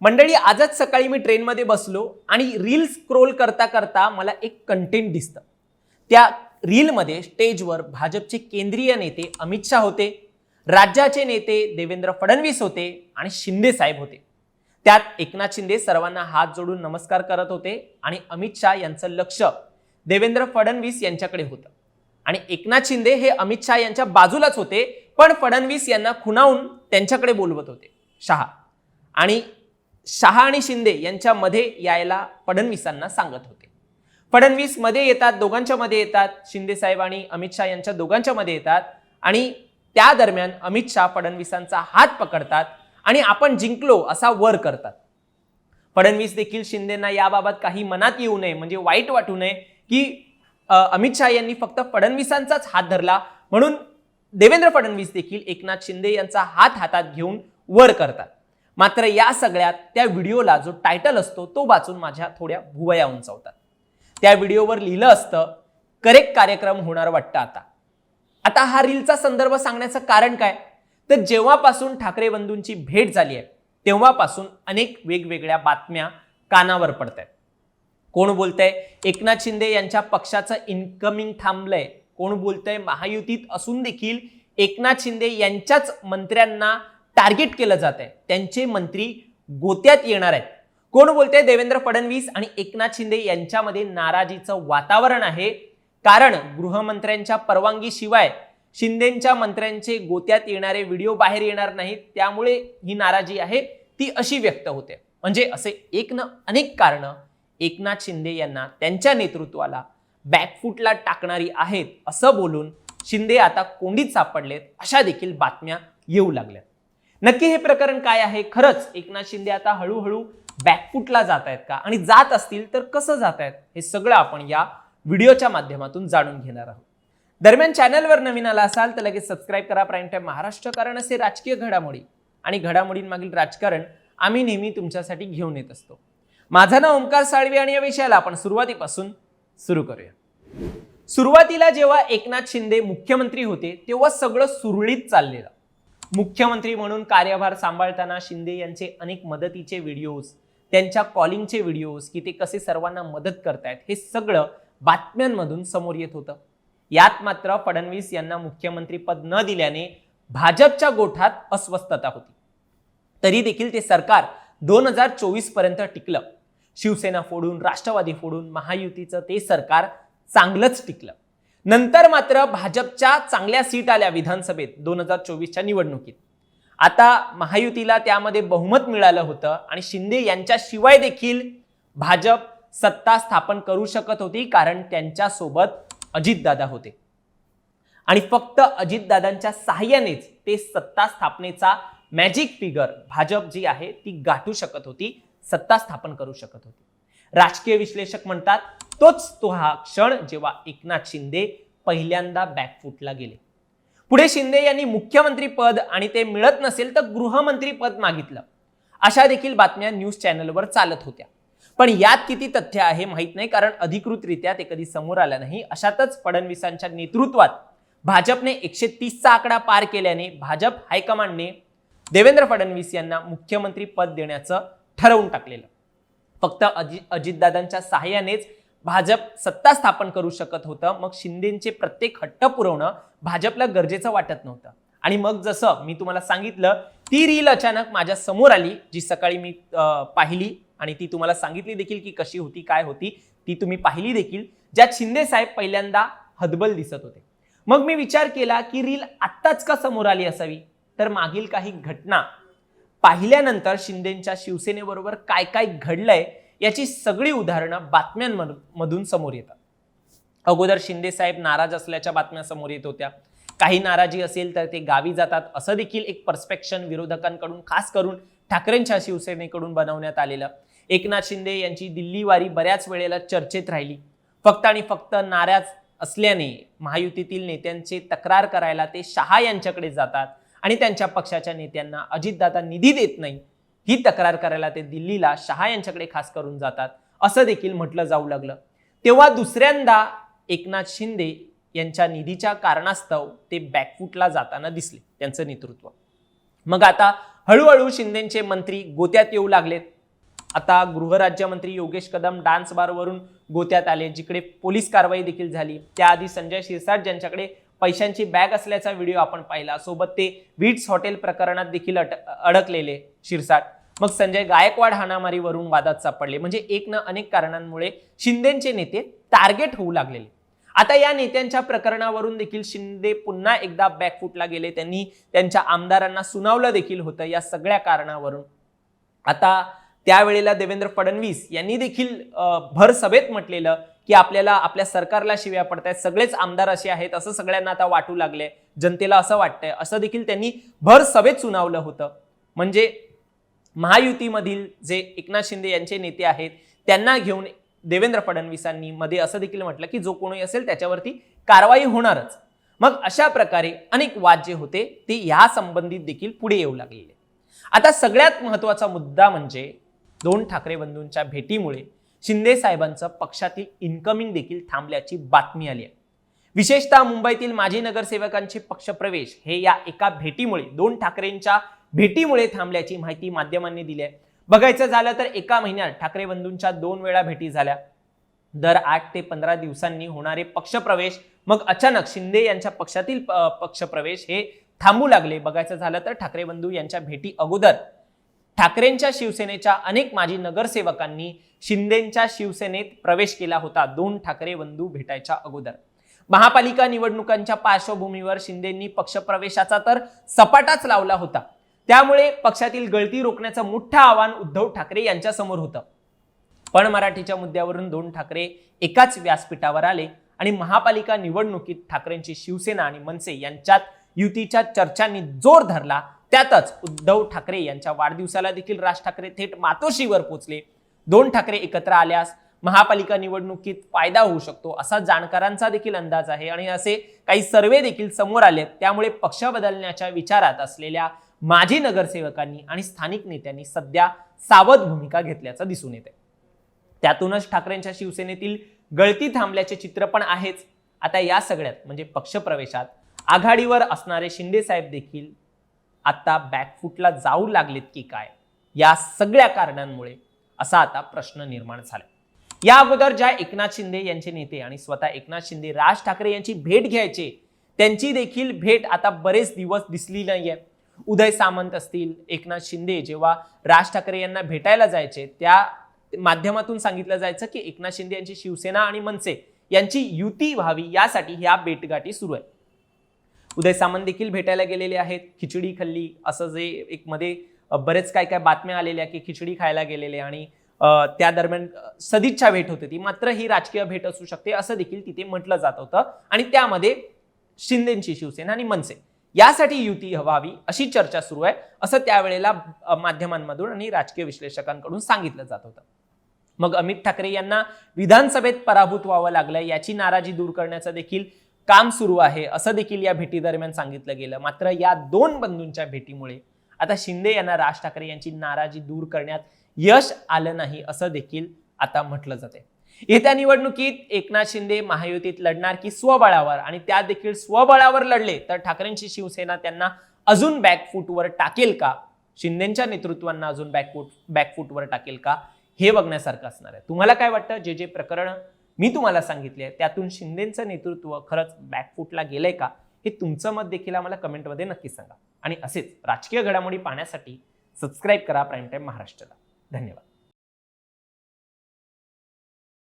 मंडळी आजच सकाळी मी ट्रेनमध्ये बसलो आणि रील स्क्रोल करता करता मला एक कंटेंट दिसतं. त्या रीलमध्ये स्टेजवर भाजपचे केंद्रीय नेते अमित शहा होते राज्याचे नेते देवेंद्र फडणवीस होते आणि शिंदे साहेब होते. त्यात एकनाथ शिंदे सर्वांना हात जोडून नमस्कार करत होते आणि अमित शाह यांचं लक्ष देवेंद्र फडणवीस यांच्याकडे होतं. आणि एकनाथ शिंदे हे अमित शहा यांच्या बाजूलाच होते पण फडणवीस यांना खुणावून त्यांच्याकडे बोलवत होते शहा. आणि शहा आणि शिंदे यांच्यामध्ये यायला फडणवीसांना सांगत होते. फडणवीसमध्ये येतात दोघांच्या मध्ये येतात शिंदे साहेब आणि अमित शहा यांच्या दोघांच्या मध्ये येतात आणि त्या दरम्यान अमित शहा फडणवीसांचा हात पकडतात आणि आपण जिंकलो असा वर करतात. फडणवीस देखील शिंदेना याबाबत काही मनात येऊ नये म्हणजे वाईट वाटू नये की अमित शहा यांनी फक्त फडणवीसांचाच हात धरला म्हणून देवेंद्र फडणवीस देखील एकनाथ शिंदे यांचा हात हातात घेऊन वर करतात. मात्र या सगळ्यात त्या व्हिडिओला जो टायटल असतो तो वाचून माझ्या थोड्या भुवया उंचावतात त्या व्हिडिओवर लिहिलं असतं करेक्ट कार्यक्रम होणार वाटतं आता. आता हा रीलचा संदर्भ सांगण्याचं कारण काय? तर जेव्हापासून ठाकरे बंधूंची भेट झाली आहे तेव्हापासून अनेक वेगवेगळ्या बातम्या कानावर पडत आहेत कोण बोलतंय? एकनाथ शिंदे यांच्या पक्षाचं इन्कमिंग थांबलंय. कोण बोलतंय? महायुतीत असून देखील एकनाथ शिंदे यांच्याच मंत्र्यांना टार्गेट केलं जात आहे. त्यांचे मंत्री गोत्यात येणार आहेत. कोण बोलते देवेंद्र फडणवीस आणि एकनाथ शिंदे यांच्यामध्ये नाराजीचं वातावरण आहे. कारण गृहमंत्र्यांच्या परवानगीशिवाय शिंदेच्या मंत्र्यांचे गोत्यात येणारे व्हिडिओ बाहेर येणार नाहीत. त्यामुळे ही नाराजी आहे. ती अशी व्यक्त होते. म्हणजे असे एक न अनेक कारणं एकनाथ शिंदे यांना त्यांच्या नेतृत्वाला बॅकफुटला टाकणारी आहेत. असं बोलून शिंदे आता कोंडीत सापडलेत. अशा देखील बातम्या येऊ लागल्या नक्की हे प्रकरण काय आहे? खरंच एकनाथ शिंदे आता हळूहळू बॅकफुटला जात आहेत का? आणि जात असतील तर कसं जात आहेत हे सगळं आपण या व्हिडिओच्या माध्यमातून जाणून घेणार आहोत. दरम्यान चॅनलवर नवीन आला असाल तर लगेच सबस्क्राईब करा. प्राईम टाईम महाराष्ट्र कारण असे राजकीय घडामोडी आणि घडामोडींमागील राजकारण आम्ही नेहमी तुमच्यासाठी घेऊन येत असतो. माझं नाव ओंकार साळवी आणि या विषयाला आपण सुरुवातीपासून सुरू करूया. सुरुवातीला जेव्हा एकनाथ शिंदे मुख्यमंत्री होते तेव्हा सगळं सुरळीत चाललेलं. मुख्यमंत्री म्हणून कार्यभार सांभाळताना शिंदे यांचे अनेक मदतीचे व्हिडिओज त्यांच्या कॉलिंगचे व्हिडिओज की ते कसे सर्वांना मदत करतायत हे सगळं बातम्यांमधून समोर येत होतं. यात मात्र फडणवीस यांना मुख्यमंत्रीपद न दिल्याने भाजपच्या गोठात अस्वस्थता होती. तरी देखील ते सरकार दोन हजार चोवीसपर्यंत टिकलं. शिवसेना फोडून राष्ट्रवादी फोडून महायुतीचं ते सरकार चांगलंच टिकलं. नंतर मात्र भाजपच्या चांगल्या सीट आल्या विधानसभेत दोन हजार चोवीसच्या निवडणुकीत. आता महायुतीला त्यामध्ये बहुमत मिळालं होतं आणि शिंदे यांच्याशिवाय देखील भाजप सत्ता स्थापन करू शकत होती कारण त्यांच्यासोबत अजितदादा होते. आणि फक्त अजितदादांच्या सहाय्यानेच ते सत्ता स्थापनेचा मॅजिक फिगर भाजप जी आहे ती गाठू शकत होती सत्ता स्थापन करू शकत होती. राजकीय विश्लेषक म्हणतात तोच तो हा क्षण जेव्हा एकनाथ शिंदे पहिल्यांदा बॅकफुटला गेले. पुढे शिंदे यांनी मुख्यमंत्री पद आणि ते मिळत नसेल तर गृहमंत्री पद मागितलं. अशा देखील बातम्या न्यूज चॅनलवर चालत होत्या. पण यात किती तथ्य आहे माहीत नाही कारण अधिकृतरित्या ते कधी समोर आलं नाही. अशातच फडणवीसांच्या नेतृत्वात भाजपने एकशे तीसचा आकडा पार केल्याने भाजप हायकमांडने देवेंद्र फडणवीस यांना मुख्यमंत्री पद देण्याचं ठरवून टाकलेलं. फक्त अजि अजितदादांच्या सहाय्यानेच भाजप सत्ता स्थापन करू शकत होतं. मग शिंदेचे प्रत्येक हट्ट पुरवणं भाजपला गरजेचं वाटत नव्हतं. आणि मग जसं मी तुम्हाला सांगितलं ती रील अचानक माझ्यासमोर आली जी सकाळी मी पाहिली आणि ती तुम्हाला सांगितली देखील की कशी होती काय होती ती तुम्ही पाहिली देखील ज्यात शिंदे साहेब पहिल्यांदा हदबल दिसत होते. मग मी विचार केला की रील आत्ताच का समोर आली असावी? तर मागील काही घटना पाहिल्यानंतर शिंदेच्या शिवसेनेबरोबर काय काय घडलंय याची सगळी उदाहरणं बातम्यांमधून समोर येतात. अगोदर शिंदे साहेब नाराज असल्याच्या बातम्या समोर येत होत्या. काही नाराजी असेल तर ते गावी जातात असं देखील एक परस्पेक्शन विरोधकांकडून खास करून ठाकरेंच्या शिवसेनेकडून बनवण्यात आलेलं. एकनाथ शिंदे यांची दिल्लीवारी बऱ्याच वेळेला चर्चेत राहिली. फक्त आणि फक्त नाराज असल्याने महायुतीतील नेत्यांचे तक्रार करायला ते शहा यांच्याकडे जातात. आणि त्यांच्या पक्षाच्या नेत्यांना अजितदादा निधी देत नाही. ही तक्रार करायला ते दिल्लीला शहा यांच्याकडे खास करून जातात असं देखील म्हटलं जाऊ लागलं. तेव्हा दुसऱ्यांदा एकनाथ शिंदे यांच्या निधीच्या कारणास्तव ते बॅकफूटला जाताना दिसले त्यांचं नेतृत्व. मग आता हळूहळू शिंदेचे मंत्री गोत्यात येऊ लागलेत. आता गृहराज्यमंत्री योगेश कदम डान्स बारवरून गोत्यात आले जिकडे पोलीस कारवाई देखील झाली. त्याआधी संजय शिरसाट ज्यांच्याकडे पैशांची बॅग असल्याचा व्हिडिओ आपण पाहिला. सोबत ते विट्स हॉटेल प्रकरणात देखील अट- अडकलेले शिरसाट. मग संजय गायकवाड हाणामारीवरून वादात सापडले. म्हणजे एक ना अनेक कारणांमुळे शिंदेचे नेते टार्गेट होऊ लागलेले. आता या नेत्यांच्या प्रकरणावरून देखील शिंदे पुन्हा एकदा बॅकफूटला गेले. त्यांनी त्यांच्या आमदारांना सुनावलं देखील होतं या सगळ्या कारणावरून. आता त्यावेळेला देवेंद्र फडणवीस यांनी देखील भर सभेत म्हटलेलं की आपल्याला आपल्या सरकारला शिव्या पडतायत. सगळेच आमदार असे आहेत असं सगळ्यांना आता वाटू लागले जनतेला असं वाटतंय. असं देखील त्यांनी भर सभेत सुनावलं होतं. म्हणजे महायुतीमधील जे एकनाथ शिंदे यांचे नेते आहेत त्यांना घेऊन देवेंद्र फडणवीसांनी मध्ये असं देखील म्हटलं की जो कोणी असेल त्याच्यावरती कारवाई होणारच. मग अशा प्रकारे अनेक वाद जे होते ते या संबंधित देखील पुढे येऊ लागलेले आता सगळ्यात महत्त्वाचा मुद्दा म्हणजे दोन ठाकरे बंधूंच्या भेटीमुळे शिंदे साहेबांचं पक्षातील इन्कमिंग देखील थांबल्याची बातमी आली आहे. विशेषतः मुंबईतील माजी नगरसेवकांचे पक्षप्रवेश हे या एका भेटीमुळे दोन ठाकरेंच्या भेटीमुळे थांबल्याची माहिती माध्यमांनी दिली आहे. बघायचं झालं तर एका महिन्यात ठाकरे बंधूंच्या दोन वेळा भेटी झाल्या. दर आठ ते पंधरा दिवसांनी होणारे पक्षप्रवेश मग अचानक शिंदे यांच्या पक्षातील पक्षप्रवेश हे थांबू लागले. बघायचं झालं तर ठाकरे बंधू यांच्या भेटी अगोदर ठाकरेंच्या शिवसेनेच्या अनेक माजी नगरसेवकांनी शिंदेच्या शिवसेनेत प्रवेश केला होता. दोन ठाकरे बंधू भेटायच्या अगोदर. महापालिका निवडणुकांच्या पार्श्वभूमीवर शिंदेंनी पक्षप्रवेशाचा तर सपाटाच लावला होता. त्यामुळे पक्षातील गळती रोखण्याचं मोठं आव्हान उद्धव ठाकरे यांच्या समोर होतं. पण मराठीच्या मुद्द्यावरून दोन ठाकरे एकाच व्यासपीठावर आले आणि महापालिका निवडणुकीत ठाकरेंची शिवसेना आणि मनसे यांच्यात युतीच्या चर्चांनी जोर धरला त्यातच उद्धव ठाकरे यांच्या वाढदिवसाला देखील राज ठाकरे थेट मातोश्रीवर पोचले. दोन ठाकरे एकत्र आल्यास महापालिका निवडणुकीत फायदा होऊ शकतो असा जाणकारांचा देखील अंदाज आहे आणि असे काही सर्वे देखील समोर आले त्यामुळे पक्ष बदलण्याच्या विचारात असलेल्या माजी नगरसेवकांनी आणि स्थानिक नेत्यांनी सध्या सावध भूमिका घेतल्याचं दिसून येते त्यातूनच ठाकरेंच्या शिवसेनेतील गळती थांबल्याचे चित्र पण आहेच. आता या सगळ्यात म्हणजे पक्षप्रवेशात आघाडीवर असणारे शिंदे साहेब देखील आता बॅकफूटला जाऊ लागलेत की काय? या सगळ्या कारणांमुळे असा आता प्रश्न निर्माण झाला या अगोदर ज्या एकनाथ शिंदे यांचे नेते आणि स्वतः एकनाथ शिंदे राज ठाकरे यांची भेट घ्यायचे त्यांची देखील भेट आता बरेच दिवस दिसली नाहीये. उदय सामंत असतील एकनाथ शिंदे जेव्हा राज ठाकरे यांना भेटायला जायचे त्या माध्यमातून सांगितलं जायचं की एकनाथ शिंदे यांची शिवसेना आणि मनसे यांची युती व्हावी यासाठी ह्या भेटगाठी सुरू आहे उदय सामंत देखील भेटायला गेलेले आहेत. खिचडी खाल्ली. असं जे एक मध्ये बरेच काय काय बातम्या आलेल्या की खिचडी खायला गेलेले आणि त्या दरम्यान सदिच्छा भेट होती. ती मात्र ही राजकीय भेट असू शकते असं देखील तिथे म्हटलं जात होतं. आणि त्यामध्ये शिंदेची शिवसेना आणि मनसे यासाठी युती हवावी अशी चर्चा सुरू आहे असं त्यावेळेला माध्यमांमधून आणि राजकीय विश्लेषकांकडून सांगितलं जात होतं. मग अमित ठाकरे यांना विधानसभेत पराभूत व्हावं लागलं याची नाराजी दूर करण्याचं देखील काम सुरू आहे असं देखील या भेटी दरम्यान सांगितलं गेलं. मात्र या दोन बंधूंच्या भेटीमुळे आता शिंदे यांना राज ठाकरे यांची नाराजी दूर करण्यात यश आलं नाही असं देखील आता म्हटलं जाते येत्या निवडणुकीत एकनाथ शिंदे महायुतीत लढणार की स्वबळावर? आणि त्या देखील स्वबळावर लढले तर ठाकरेंची शिवसेना त्यांना अजून बॅकफूटवर टाकेल का? शिंदेच्या नेतृत्वांना अजून बॅकफूट बॅकफूटवर टाकेल का? हे बघण्यासारखं असणार आहे. तुम्हाला काय वाटतं? जे जे प्रकरण मी तुम्हाला सांगितले त्यातून शिंदेचं नेतृत्व खरंच बॅकफूटला गेलंय का? हे तुमचं मत देखील आम्हाला कमेंटमध्ये नक्की सांगा. आणि असेच राजकीय घडामोडी पाहण्यासाठी सबस्क्राईब करा प्राईम टाईम महाराष्ट्राला. धन्यवाद.